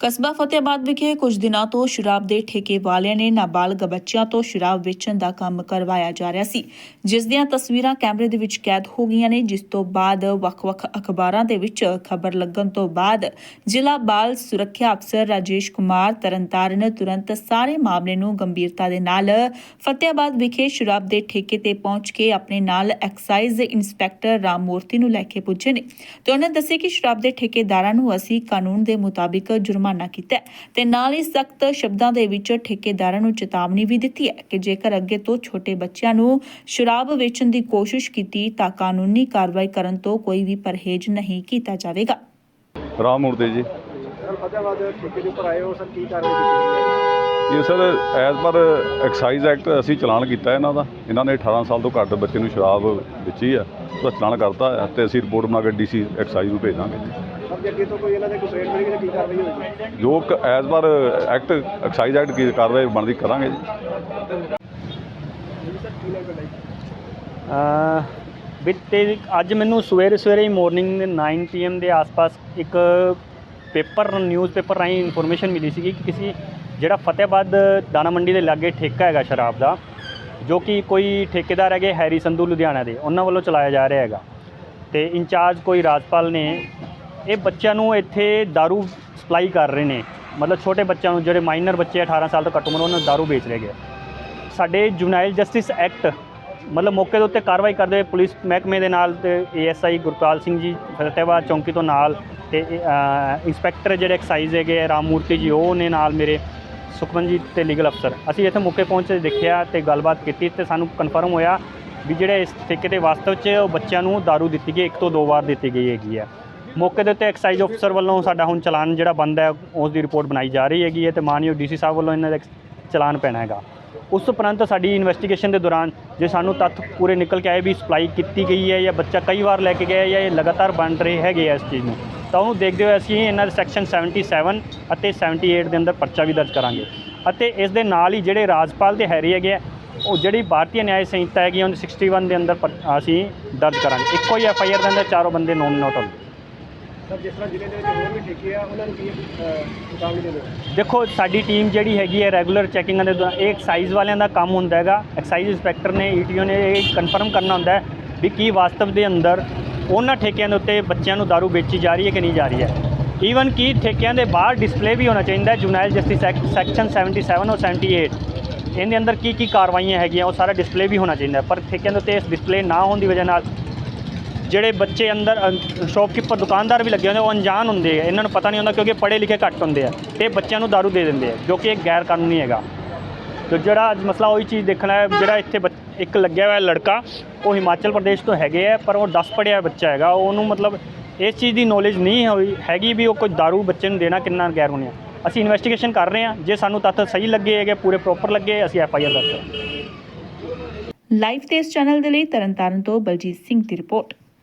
ਕਸਬਾ ਫਤਿਆਬਾਦ ਵਿਖੇ ਕੁਝ ਦਿਨਾਂ ਤੋਂ ਸ਼ਰਾਬ ਦੇ ਠੇਕੇ ਵਾਲਿਆਂ ਨੇ ਨਾਬਾਲਗ ਬੱਚਿਆਂ ਤੋਂ ਸ਼ਰਾਬ ਵੇਚਣ ਦਾ ਕੰਮ ਕਰਵਾਇਆ ਜਾ ਰਿਹਾ ਸੀ, ਜਿਸ ਦੀਆਂ ਤਸਵੀਰਾਂ ਕੈਮਰੇ ਦੇ ਵਿੱਚ ਕੈਦ ਹੋ ਗਈਆਂ ਨੇ, ਜਿਸ ਤੋਂ ਬਾਅਦ ਵੱਖ-ਵੱਖ ਅਖਬਾਰਾਂ ਦੇ ਵਿੱਚ ਖਬਰ ਲੱਗਣ ਤੋਂ ਬਾਅਦ ਜ਼ਿਲ੍ਹਾ ਬਾਲ ਸੁਰੱਖਿਆ ਅਫਸਰ ਰਾਜੇਸ਼ ਕੁਮਾਰ, ਤਰਨਤਾਰਨ ਤੁਰੰਤ ਸਾਰੇ ਮਾਮਲੇ ਨੂੰ ਗੰਭੀਰਤਾ ਦੇ ਨਾਲ ਫਤਿਆਬਾਦ ਵਿਖੇ ਸ਼ਰਾਬ ਦੇ ਠੇਕੇ ਤੇ ਪਹੁੰਚ ਕੇ ਆਪਣੇ ਨਾਲ ਐਕਸਾਈਜ਼ ਇੰਸਪੈਕਟਰ ਰਾਮ ਮੂਰਤੀ ਨੂੰ ਲੈ ਕੇ ਪੁੱਜੇ ਨੇ। ਤੇ ਉਹਨਾਂ ਦੱਸਿਆ ਕਿ ਸ਼ਰਾਬ ਦੇ ਠੇਕੇਦਾਰਾਂ ਨੂੰ ਅਸੀਂ ਕਾਨੂੰਨ ਦੇ ਮੁਤਾਬਿਕ ਜੁਰਮਾਨਾ ਕੀਤਾ ਹੈ। ਤੇ ਨਾਲ ਹੀ ਸਖਤ ਸ਼ਬਦਾਂ ਦੇ ਵਿੱਚ ਠੇਕੇਦਾਰਾਂ ਨੂੰ ਚੇਤਾਵਨੀ ਵੀ ਦਿੱਤੀ ਹੈ ਕਿ ਜੇਕਰ ਅੱਗੇ ਤੋਂ ਛੋਟੇ ਬੱਚਿਆਂ ਨੂੰ ਸ਼ਰਾਬ ਵੇਚਣ ਦੀ ਕੋਸ਼ਿਸ਼ ਕੀਤੀ ਤਾਂ ਕਾਨੂੰਨੀ ਕਾਰਵਾਈ ਕਰਨ ਤੋਂ ਕੋਈ ਵੀ ਪਰਹੇਜ਼ ਨਹੀਂ ਕੀਤਾ ਜਾਵੇਗਾ। ਰਾਮ ਮੂਰਤੀ ਜੀ। ਸਰ ਫਤਿਆਬਾਦ ਠੇਕੇ ਦੇ ਉੱਪਰ ਆਏ ਹੋ ਸਰ ਕੀ ਕਾਰਵਾਈ ਕੀਤੀ ਇਹ sir as per excise act ਅਸੀਂ ਚਲਾਨ ਕੀਤਾ ਇਹਨਾਂ ਦਾ। ਇਹਨਾਂ ਨੇ 18 ਸਾਲ ਤੋਂ ਘੱਟ ਬੱਚੇ ਨੂੰ ਸ਼ਰਾਬ ਵੇਚੀ ਆ ਉਹਦਾ ਚਲਾਨ ਕਰਤਾ ਹੈ ਤੇ ਅਸੀਂ ਰਿਪੋਰਟ ਬਣਾ ਕੇ ਡੀਸੀ ਐਕਸਾਈਜ਼ ਨੂੰ ਭੇਜਾਂਗੇ। ਸਰ ਜੇ ਅੱਗੇ ਤੋਂ ਕੋਈ ਇਹਨਾਂ ਦੇ ਕੰਪਲੇਂਟ ਮਿਲੇਗੀ ਤਾਂ ਕੀ ਕਾਰਵਾਈ ਹੋਏਗੀ? ਜੋ as per act excise act ਕੀ ਕਾਰਵਾਈ ਬਣਦੀ ਕਰਾਂਗੇ ਜੀ। ਜੀ? ਬਿੱਤੇ ਅੱਜ ਮੈਨੂੰ ਸਵੇਰੇ ਸਵੇਰੇ ਹੀ ਮਾਰਨਿੰਗ ਦੇ 9 ਪੀਐਮ ਦੇ ਆਸ-ਪਾਸ ਇੱਕ ਪੇਪਰ ਨਿਊਜ਼ਪੇਪਰ ਰਾਹੀਂ ਇਨਫੋਰਮੇਸ਼ਨ ਮਿਲੀ ਸੀਗੀ ਕਿ ਕਿਸੇ ਜਿਹੜਾ ਫਤਿਹਬਾਦ ਦਾਣਾ ਮੰਡੀ ਦੇ ਲਾਗੇ ਠੇਕਾ ਹੈਗਾ ਸ਼ਰਾਬ ਦਾ ਜੋ ਕਿ ਕੋਈ ਠੇਕੇਦਾਰ ਹੈਗੇ ਹੈਰੀ ਸੰਧੂ ਲੁਧਿਆਣਾ ਦੇ ਉਹਨਾਂ ਵੱਲੋਂ ਚਲਾਇਆ ਜਾ ਰਿਹਾ ਹੈਗਾ। ਤੇ ਇੰਚਾਰਜ ਕੋਈ ਰਾਜਪਾਲ ਨੇ ਇਹ ਬੱਚਿਆਂ ਨੂੰ ਇੱਥੇ दारू ਸਪਲਾਈ ਕਰ ਰਹੇ ਨੇ ਮਤਲਬ ਛੋਟੇ ਬੱਚਿਆਂ ਨੂੰ ਜਿਹੜੇ ਮਾਈਨਰ ਬੱਚੇ 18 ਸਾਲ ਤੋਂ ਘੱਟ ਉਮਰ ਉਹਨਾਂ ਨੂੰ दारू ਵੇਚ ਰਹੇ ਹੈਗੇ ਸਾਡੇ ਜੁਵਨਾਈਲ ਜਸਟਿਸ ਐਕਟ ਮਤਲਬ ਮੌਕੇ ਦੇ ਉੱਤੇ ਕਾਰਵਾਈ ਕਰਦੇ ਹੋਏ ਪੁਲਿਸ ਮਹਿਕਮੇ ਦੇ ਨਾਲ ਤੇ ਏਐਸਆਈ ਗੁਰਪਾਲ ਸਿੰਘ ਜੀ ਫਤਿਹਬਾਦ ਚੌਂਕੀ ਤੋਂ ਨਾਲ ਤੇ ਅ, ਇੰਸਪੈਕਟਰ ਜਿਹੜੇ ਐਕਸਾਈਜ਼ ਹੈਗੇ ਰਾਮ ਮੂਰਤੀ ਜੀ ਉਹ ਨੇ ਨਾਲ ਮੇਰੇ ਸੁਖਮਨਜੀਤ ਤੇ ਲੀਗਲ ਅਫਸਰ ਅਸੀਂ ਇੱਥੇ ਮੌਕੇ ਪਹੁੰਚ ਕੇ ਦੇਖਿਆ ਤੇ ਗੱਲਬਾਤ ਕੀਤੀ ਤੇ ਸਾਨੂੰ ਕਨਫਰਮ ਹੋਇਆ ਵੀ ਜਿਹੜੇ ਇਸ ਠੇਕੇ ਦੇ ਵਾਸਤਵ 'ਚ ਉਹ ਬੱਚਿਆਂ ਨੂੰ दारू ਦਿੱਤੀ ਗਈ ਇੱਕ ਤੋਂ ਦੋ ਵਾਰ ਦਿੱਤੀ ਗਈ ਹੈਗੀ ਹੈ ਮੌਕੇ ਦੇ ਉੱਤੇ ਐਕਸਾਈਜ਼ ਅਫਸਰ ਵੱਲੋਂ ਸਾਡਾ ਹੁਣ ਚਲਾਨ ਜਿਹੜਾ ਬੰਦ ਹੈ, ਉਸ ਦੀ ਰਿਪੋਰਟ ਬਣਾਈ ਜਾ ਰਹੀ ਹੈਗੀ ਹੈ ਤੇ ਮਾਨਯੋਗ ਡੀਸੀ ਸਾਹਿਬ ਵੱਲੋਂ ਇਹਨਾਂ ਦਾ ਚਲਾਨ ਪੈਣਾ ਹੈਗਾ। ਉਸ ਉਪਰੰਤ ਸਾਡੀ ਇਨਵੈਸਟੀਗੇਸ਼ਨ ਦੇ ਦੌਰਾਨ ਜੇ ਸਾਨੂੰ ਤੱਥ ਪੂਰੇ ਨਿਕਲ ਕੇ ਆਏ ਵੀ ਸਪਲਾਈ ਕੀਤੀ ਗਈ ਹੈ ਜਾਂ ਬੱਚਾ ਕਈ ਵਾਰ ਲੈ ਕੇ ਗਿਆ ਜਾਂ ਇਹ ਲਗਾਤਾਰ ਬਣ ਰਹੇ ਹੈਗੇ ਆ ਇਸ ਚੀਜ਼ ਨੂੰ, ਤਾਂ ਉਹਨੂੰ ਦੇਖਦੇ ਹੋਏ ਅਸੀਂ ਇਹਨਾਂ ਦੇ ਸੈਕਸ਼ਨ 77 ਅਤੇ 78 ਦੇ ਅੰਦਰ ਪਰਚਾ ਵੀ ਦਰਜ ਕਰਾਂਗੇ ਅਤੇ ਇਸ ਦੇ ਨਾਲ ਹੀ ਜਿਹੜੇ ਰਾਜਪਾਲ ਦੇ ਹੈਰੀ ਹੈਗੇ ਆ, ਉਹ ਜਿਹੜੀ ਭਾਰਤੀ ਨਿਆਂ ਸੰਹਿਤਾ ਹੈਗੀ ਉਹਦੇ 61 ਦੇ ਅੰਦਰ ਪਰ- ਅਸੀਂ ਦਰਜ ਕਰਾਂਗੇ। ਇੱਕੋ ਹੀ ਐਫ ਆਈ ਆਰ ਦੇ ਅੰਦਰ ਚਾਰੋਂ ਬੰਦੇ ਨੋਮ ਨੋਟ ਹੋਣਗੇ। ਜਿਸ ਤਰ੍ਹਾਂ ਜ਼ਿਲ੍ਹੇ ਦੇ ਵਿੱਚ ਹੋਰ ਵੀ ਠੇਕੇ ਆ, ਉਹਨਾਂ ਨੂੰ ਕੀ ਚੇਤਾਵਨੀ ਦਿੰਦੇ ਦੇਖੋ, ਸਾਡੀ ਟੀਮ ਜਿਹੜੀ ਹੈਗੀ ਹੈ ਰੈਗੂਲਰ ਚੈਕਿੰਗਾਂ ਦੇ ਦੌਰਾਨ ਇਹ ਐਕਸਾਈਜ਼ ਵਾਲਿਆਂ ਦਾ ਕੰਮ ਹੁੰਦਾ ਹੈਗਾ। ਐਕਸਾਈਜ਼ ਇੰਸਪੈਕਟਰ ਨੇ ਈਟੀਓ ਨੇ ਇਹ ਕਨਫਰਮ ਕਰਨਾ ਹੁੰਦਾ ਹੈ ਵੀ ਕੀ ਵਾਸਤਵ ਦੇ ਅੰਦਰ ਉਹਨਾਂ ਠੇਕਿਆਂ ਦੇ ਉੱਤੇ ਬੱਚਿਆਂ ਨੂੰ दारू ਵੇਚੀ ਜਾ ਰਹੀ ਹੈ ਕਿ ਨਹੀਂ ਜਾ ਰਹੀ ਹੈ। ਈਵਨ ਕਿ ਠੇਕਿਆਂ ਦੇ ਬਾਹਰ ਡਿਸਪਲੇ ਵੀ ਹੋਣਾ ਚਾਹੀਦਾ ਹੈ ਜਸਟਿਸ ਐਕਟ ਸੈਕਸ਼ਨ 77 ਔਰ 78 ਇਹਦੇ ਅੰਦਰ ਕੀ ਕੀ ਕਾਰਵਾਈਆਂ ਹੈਗੀਆਂ, ਉਹ ਸਾਰਾ ਡਿਸਪਲੇ ਵੀ ਹੋਣਾ ਚਾਹੀਦਾ ਪਰ ਠੇਕਿਆਂ ਦੇ ਉੱਤੇ ਇਸ ਡਿਸਪਲੇ ਨਾ ਹੋਣ ਦੀ ਵਜ੍ਹਾ ਨਾਲ ਜਿਹੜੇ ਬੱਚੇ ਅੰਦਰ ਸ਼ੌਪਕੀਪਰ ਦੁਕਾਨਦਾਰ ਵੀ ਲੱਗੇ ਹੁੰਦੇ ਉਹ ਅਣਜਾਣ ਹੁੰਦੇ ਆ ਇਹਨਾਂ ਨੂੰ ਪਤਾ ਨਹੀਂ ਹੁੰਦਾ ਕਿਉਂਕਿ ਪੜ੍ਹੇ ਲਿਖੇ ਘੱਟ ਹੁੰਦੇ ਆ ਤੇ ਬੱਚਿਆਂ ਨੂੰ दारू ਦੇ ਦਿੰਦੇ ਆ ਜੋ ਕਿ ਇੱਕ ਗੈਰ ਕਾਨੂੰਨੀ ਹੈਗਾ ਤੇ ਜਿਹੜਾ ਅੱਜ ਮਸਲਾ ਉਹੀ ਚੀਜ਼ ਦੇਖਣਾ ਹੈ ਜਿਹੜਾ ਇੱਥੇ ਬੱਚ- ਇੱਕ ਲੱਗਿਆ ਹੋਇਆ ਲੜਕਾ ਉਹ ਹਿਮਾਚਲ ਪ੍ਰਦੇਸ਼ ਤੋਂ ਹੈਗੇ ਆ ਪਰ ਉਹ 10 ਪੜ੍ਹਿਆ ਹੋਇਆ ਬੱਚਾ ਹੈਗਾ ਉਹਨੂੰ ਮਤਲਬ ਇਸ ਚੀਜ਼ ਦੀ ਨੌਲੇਜ ਨਹੀਂ ਹੋਈ ਹੈਗੀ ਵੀ ਉਹ ਕੋਈ दारू ਬੱਚੇ ਨੂੰ ਦੇਣਾ ਕਿੰਨਾ ਗੈਰ ਕਾਨੂੰਨੀ ਹੈ ਅਸੀਂ ਇਨਵੈਸਟੀਗੇਸ਼ਨ ਕਰ ਰਹੇ ਹਾਂ ਜੇ ਸਾਨੂੰ ਤੱਥ ਸਹੀ ਲੱਗੇ ਹੈਗੇ ਪੂਰੇ ਪ੍ਰੋਪਰ ਲੱਗੇ ਅਸੀਂ ਐਫ ਆਈ ਆਰ ਦਰਜ ਕਰਾਂਗੇ ਲਾਈਵ ਤੇ ਇਸ ਚੈਨਲ ਦੇ ਲਈ ਤਰਨਤਾਰਨ ਤੋਂ ਬਲਜੀਤ ਸਿੰਘ ਦੀ ਰਿਪੋਰਟ